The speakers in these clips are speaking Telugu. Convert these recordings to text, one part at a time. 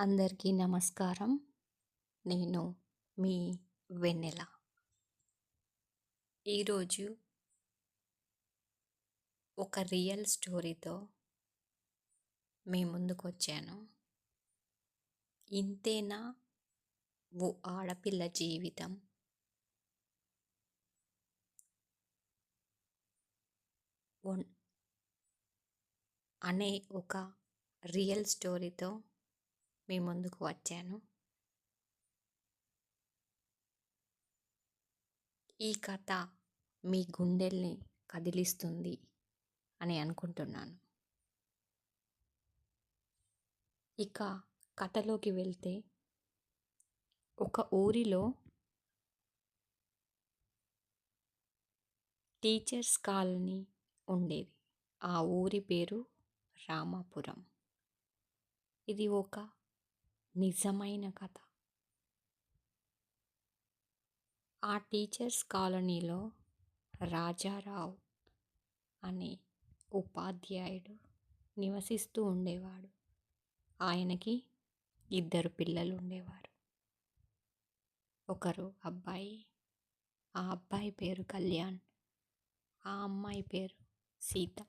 అందరికీ నమస్కారం. నేను మీ వెన్నెల. ఈరోజు ఒక రియల్ స్టోరీతో మీ ముందుకు వచ్చాను ఇంతేనా? ఓ ఆడపిల్ల జీవితం. అనే ఒక రియల్ స్టోరీతో మీ ముందుకు వచ్చాను. ఈ కథ మీ గుండెల్ని కదిలిస్తుంది అని అనుకుంటున్నాను. ఇక కథలోకి వెళ్తే ఒక ఊరిలో టీచర్స్ కాలనీ ఉండేది. ఆ ఊరి పేరు రామాపురం. ఇది ఒక నిజమైన కథ. ఆ టీచర్స్ కాలనీలో రాజారావు అనే ఉపాధ్యాయుడు నివసిస్తూ ఉండేవాడు. ఆయనకి ఇద్దరు పిల్లలు ఉండేవారు. ఒకరు అబ్బాయి ఆ అబ్బాయి పేరు కళ్యాణ్ ఆ అమ్మాయి పేరు సీత.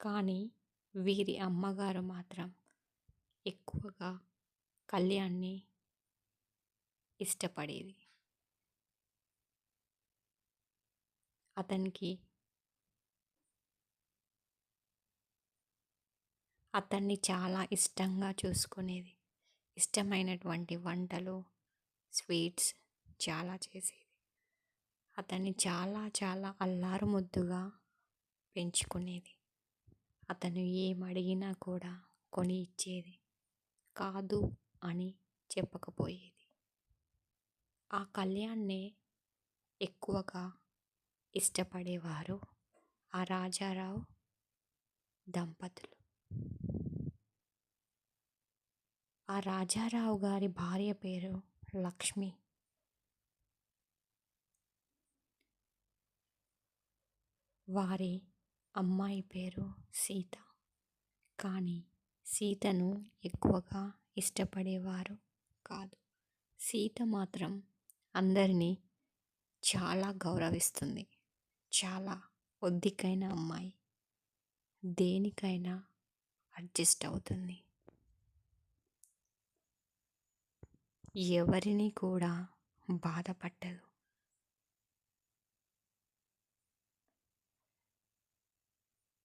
కానీ వీరి అమ్మగారు మాత్రం ఎక్కువగా కళ్యాణ్ని ఇష్టపడేది. అతనికి అతన్ని చాలా ఇష్టంగా చూసుకునేది. ఇష్టమైనటువంటి వంటలు స్వీట్స్ చాలా చేసేది. అతన్ని చాలా చాలా అల్లారు ముద్దుగా పెంచుకునేది. అతను ఏం అడిగినా కూడా కొని ఇచ్చేది. కాదు అని చెప్పకపోయేది. ఆ కళ్యాణ్నే ఎక్కువగా ఇష్టపడేవారు ఆ రాజారావు దంపతులు. ఆ రాజారావు గారి భార్య పేరు లక్ష్మి. వారి అమ్మాయి పేరు సీత. కానీ సీతను ఎక్కువగా ఇష్టపడేవారు కాదు. సీత మాత్రం అందరినీ చాలా గౌరవిస్తుంది. చాలా ఒద్దికైన అమ్మాయి. దేనికైనా అడ్జస్ట్ అవుతుంది. ఎవరిని కూడా బాధపట్టదు.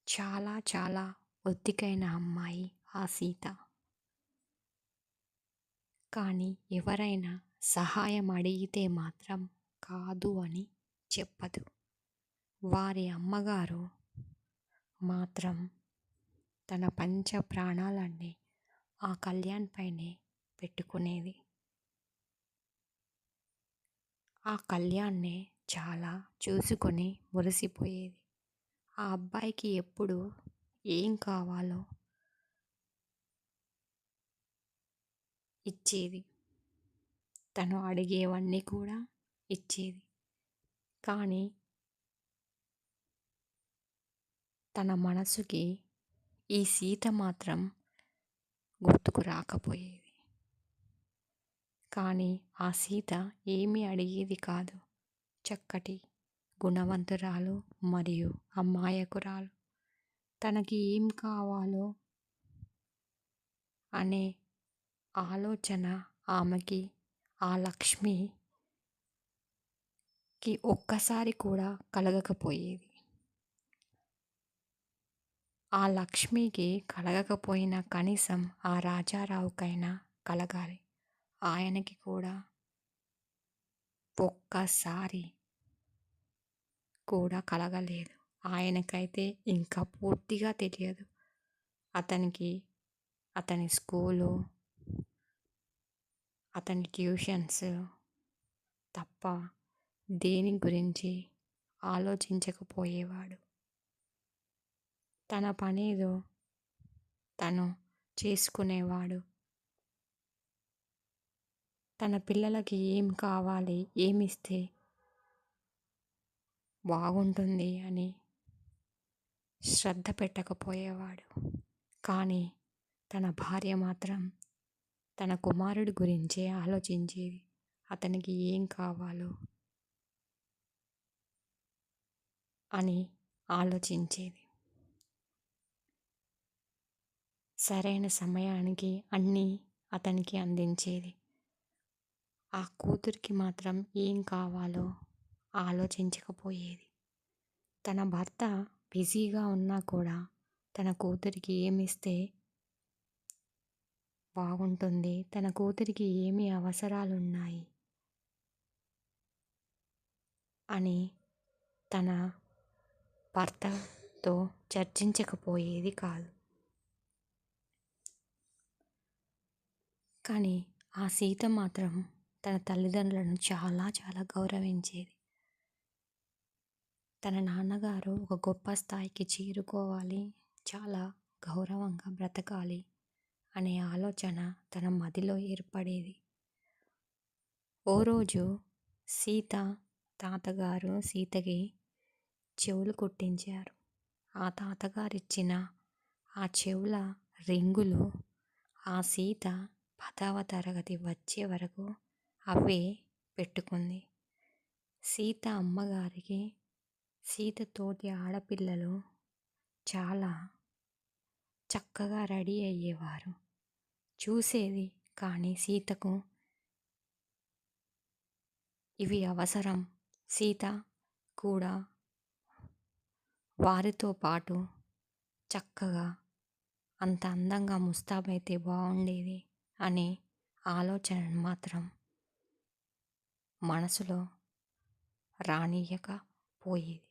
చాలా చాలా ఒత్తికైన అమ్మాయి ఆ సీత కానీ ఎవరైనా సహాయం అడిగితే మాత్రం కాదు అని చెప్పదు. వారి అమ్మగారు మాత్రం తన పంచ ప్రాణాలన్నీ ఆ కళ్యాణ్ పైనే పెట్టుకునేది. ఆ కళ్యాణ్నే చాలా చూసుకొని మురిసిపోయేది. ఆ అబ్బాయికి ఎప్పుడు ఏం కావాలో ఇచ్చేది. తను అడిగేవన్నీ కూడా ఇచ్చేది. కానీ తన మనసుకి ఈ సీత మాత్రం గుర్తుకు రాకపోయేది. కానీ ఆ సీత ఏమీ అడిగేది కాదు. చక్కటి గుణవంతురాలు మరియు అమ్మాయకురాలు తనకి ఏం కావాలో అనే ఆలోచన ఆమెకి ఆ లక్ష్మికి ఒక్కసారి కూడా కలగకపోయేది. ఆ లక్ష్మికి కలగకపోయినా కనీసం ఆ రాజారావుకైనా కలగాలి. ఆయనకి కూడా ఒక్కసారి కూడా కలగలేదు. ఆయనకైతే ఇంకా పూర్తిగా తెలియదు. అతనికి అతని స్కూలు అతని ట్యూషన్స్ తప్ప దేని గురించి ఆలోచించకపోయేవాడు. తన పనేదో తను చేసుకునేవాడు. తన పిల్లలకి ఏం కావాలి ఏమిస్తే బాగుంటుంది అని శ్రద్ధ పెట్టకపోయేవాడు. కానీ తన భార్య మాత్రం తన కుమారుడి గురించే ఆలోచించేది. అతనికి ఏం కావాలో అని ఆలోచించేది. సరైన సమయానికి అన్నీ అతనికి అందించేది. ఆ కూతురికి మాత్రం ఏం కావాలో ఆలోచించకపోయేది. తన భర్త బిజీగా ఉన్నా కూడా తన కూతురికి ఏమిస్తే బాగుంటుంది. తన కూతురికి ఏమి అవసరాలు ఉన్నాయి అని తన భర్తతో చర్చించకపోయేది కాదు. కానీ ఆ సీత మాత్రం తన తల్లిదండ్రులను చాలా చాలా గౌరవించేది. తన నాన్నగారు ఒక గొప్ప స్థాయికి చేరుకోవాలి. చాలా గౌరవంగా బ్రతకాలి. అనే ఆలోచన తన మదిలో ఏర్పడేది. ఓ రోజు సీత తాతగారు సీతకి చెవులు కుట్టించారు. ఆ తాతగారిచ్చిన ఆ చెవుల రింగులు ఆ సీత పదవ తరగతి వచ్చే వరకు అవే పెట్టుకుంది. సీత అమ్మగారికి సీత తోటి ఆడపిల్లలు చాలా చక్కగా రెడీ అయ్యేవారు. చూసేది కానీ సీతకు ఇవి అవసరం సీత కూడా వారితో పాటు చక్కగా అంత అందంగా ముస్తాబైతే బాగుండేది అనే ఆలోచన మాత్రం మనసులో రానియకపోయేది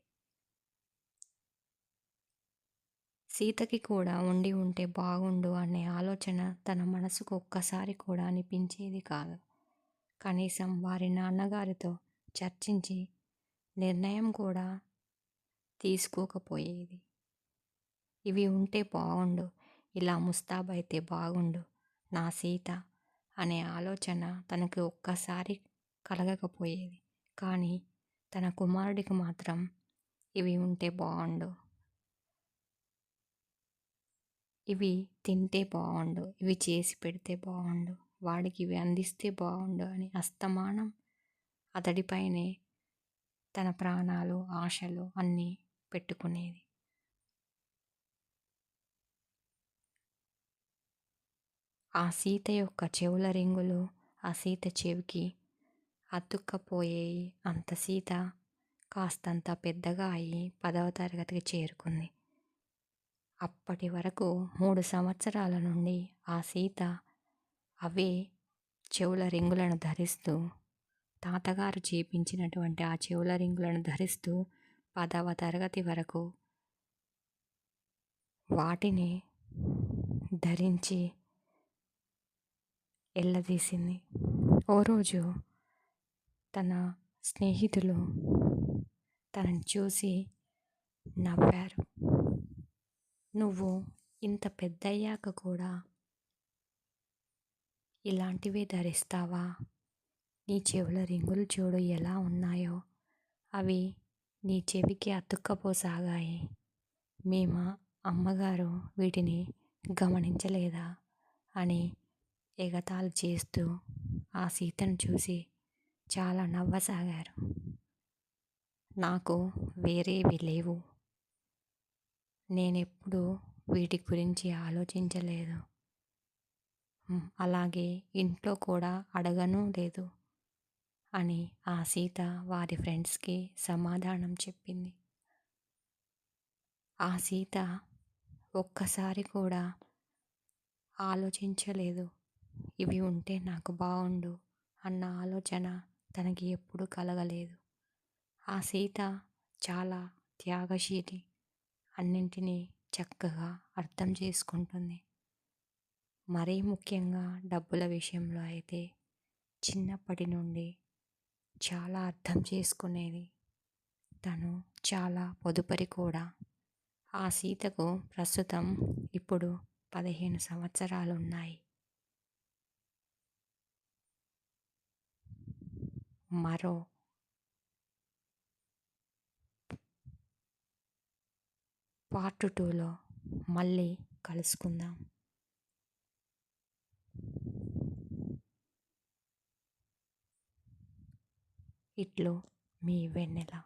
సీతకి కూడా ఉండి ఉంటే బాగుండు అనే ఆలోచన తన మనసుకు ఒక్కసారి కూడా అనిపించేది కాదు. కనీసం వారి నాన్నగారితో చర్చించి నిర్ణయం కూడా తీసుకోకపోయేది. ఇవి ఉంటే బాగుండు ఇలా ముస్తాబైతే బాగుండు నా సీత అనే ఆలోచన తనకి ఒక్కసారి కలగకపోయేది. కానీ తన కుమారుడికి మాత్రం ఇవి ఉంటే బాగుండు. ఇవి తింటే బాగుండు ఇవి చేసి పెడితే బాగుండు వాడికి ఇవి అందిస్తే బాగుండు అని అస్తమానం అతడిపైనే తన ప్రాణాలు ఆశలు అన్నీ పెట్టుకునేది. ఆ సీత యొక్క చెవుల రింగులు ఆ సీత చెవికి అతుక్కపోయేయి అంత సీత కాస్తంత పెద్దగా అయ్యి పదవ తరగతికి చేరుకుంది. అప్పటి వరకు మూడు సంవత్సరాల నుండి ఆ సీత అవే చెవుల రింగులను ధరిస్తూ తాతగారు చేపించినటువంటి ఆ చెవుల రింగులను ధరిస్తూ పదవ తరగతి వరకు వాటిని ధరించి ఎల్లదీసింది. ఓ రోజు తన స్నేహితులు తనని చూసి నవ్వారు. నువ్వు ఇంత పెద్దయ్యాక కూడా ఇలాంటివే ధరిస్తావా? నీ చెవుల రింగులు చూడు ఎలా ఉన్నాయో. అవి నీ చెవికి అతుక్కపోసాగాయి. మేము అమ్మగారు వీటిని గమనించలేదా? అని ఎగతాళి చేస్తూ ఆ సీతను చూసి చాలా నవ్వసాగారు. నాకు వేరేవి లేవు. నేనెప్పుడు వీటి గురించి ఆలోచించలేదు. అలాగే ఇంట్లో కూడా అడగను లేదు అని ఆ సీత వారి ఫ్రెండ్స్కి సమాధానం చెప్పింది. ఆ సీత ఒక్కసారి కూడా ఆలోచించలేదు. ఇవి ఉంటే నాకు బాగుండు అన్న ఆలోచన తనకి ఎప్పుడు కలగలేదు. ఆ సీత చాలా త్యాగశీలి అన్నింటినీ చక్కగా అర్థం చేసుకుంటుంది. మరీ ముఖ్యంగా డబ్బుల విషయంలో అయితే చిన్నప్పటి నుండి చాలా అర్థం చేసుకునేది. తను చాలా పొదుపరి కూడా. ఆ సీతకు ప్రస్తుతం ఇప్పుడు పదిహేను సంవత్సరాలు ఉన్నాయి. మరో పార్ట్ టూలో మళ్ళీ కలుసుకుందాం. ఇట్లు మీ వెన్నెల.